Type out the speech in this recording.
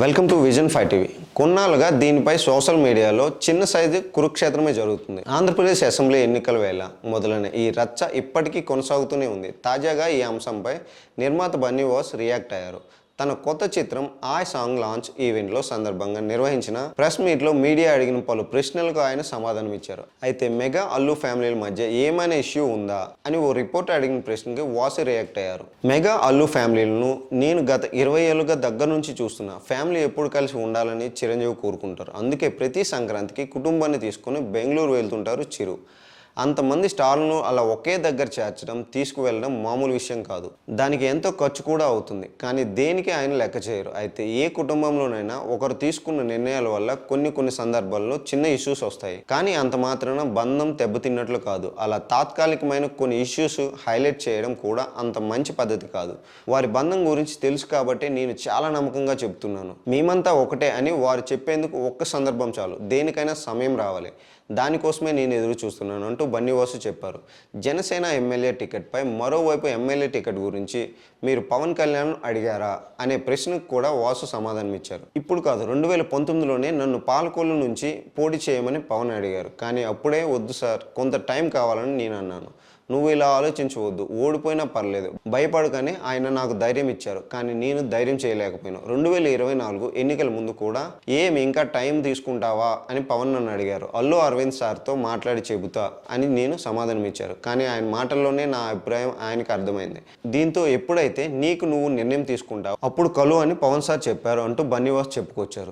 Welcome to vision five TV కొన్నాళ్ళుగా దీనిపై social మీడియాలో చిన్న సైజు కురుక్షేత్రమే జరుగుతుంది. ఆంధ్రప్రదేశ్ అసెంబ్లీ ఎన్నికల వేళ మొదలైన ఈ రచ్చ ఇప్పటికీ కొనసాగుతూనే ఉంది. తాజాగా ఈ అంశంపై నిర్మాత బన్నీ వాస్ రియాక్ట్ అయ్యారు. తన కొత్త చిత్రం ఆయ్ సాంగ్ లాంచ్ ఈవెంట్లో సందర్భంగా నిర్వహించిన ప్రెస్ మీట్లో మీడియా అడిగిన పలు ప్రశ్నలకు ఆయన సమాధానం ఇచ్చారు. అయితే మెగా అల్లు ఫ్యామిలీల మధ్య ఏమైనా ఇష్యూ ఉందా అని ఓ రిపోర్ట్ అడిగిన ప్రశ్నకి వాసు రియాక్ట్ అయ్యారు. మెగా అల్లు ఫ్యామిలీలను నేను గత ఇరవై ఏళ్ళుగా దగ్గర నుంచి చూస్తున్నా. ఫ్యామిలీ ఎప్పుడు కలిసి ఉండాలని చిరంజీవి కోరుకుంటారు. అందుకే ప్రతి సంక్రాంతికి కుటుంబాన్ని తీసుకొని బెంగళూరు వెళ్తుంటారు చిరు. అంతమంది స్టార్లను అలా ఒకే దగ్గర చేర్చడం తీసుకువెళ్ళడం మామూలు విషయం కాదు. దానికి ఎంతో ఖర్చు కూడా అవుతుంది. కానీ దేనికి ఆయన లెక్క చేయరు. అయితే ఏ కుటుంబంలోనైనా ఒకరు తీసుకున్న నిర్ణయాల వల్ల కొన్ని కొన్ని సందర్భాల్లో చిన్న ఇష్యూస్ వస్తాయి. కానీ అంత మాత్రాన బంధం దెబ్బతిన్నట్లు కాదు. అలా తాత్కాలికమైన కొన్ని ఇష్యూస్ హైలైట్ చేయడం కూడా అంత మంచి పద్ధతి కాదు. వారి బంధం గురించి తెలుసు కాబట్టి నేను చాలా నమ్మకంగా చెప్తున్నాను. మేమంతా ఒకటే అని వారు చెప్పేందుకు ఒక్క సందర్భం చాలు. దేనికైనా సమయం రావాలి. దానికోసమే నేను ఎదురు చూస్తున్నాను అంటూ బన్నీవాసు చెప్పారు. జనసేన ఎమ్మెల్యే టికెట్పై మరోవైపు ఎమ్మెల్యే టికెట్ గురించి మీరు పవన్ కళ్యాణ్ అడిగారా అనే ప్రశ్నకు కూడా వాసు సమాధానం ఇచ్చారు. ఇప్పుడు కాదు రెండు వేల పంతొమ్మిదిలోనే నన్ను పాలకోలు నుంచి పోటీ చేయమని పవన్ అడిగారు. కానీ అప్పుడే వద్దు సార్ కొంత టైం కావాలని నేను అన్నాను. నువ్వు ఇలా ఆలోచించవద్దు ఓడిపోయినా పర్లేదు. భయపడకని ఆయన నాకు ధైర్యం ఇచ్చారు కానీ నేను ధైర్యం చేయలేకపోయాను. రెండు వేల ఇరవై నాలుగు ఎన్నికల ముందు కూడా ఏమి ఇంకా టైం తీసుకుంటావా అని పవన్ నన్ను అడిగారు. అల్లు అరవింద్ సార్తో మాట్లాడి చెబుతా అని నేను సమాధానం ఇచ్చారు. కానీ ఆయన మాటల్లోనే నా అభిప్రాయం ఆయనకు అర్థమైంది. దీంతో ఎప్పుడైతే నీకు నువ్వు నిర్ణయం తీసుకుంటావు అప్పుడు కలు అని పవన్ సార్ చెప్పారు అంటూ బన్నీవాస్ చెప్పుకొచ్చారు.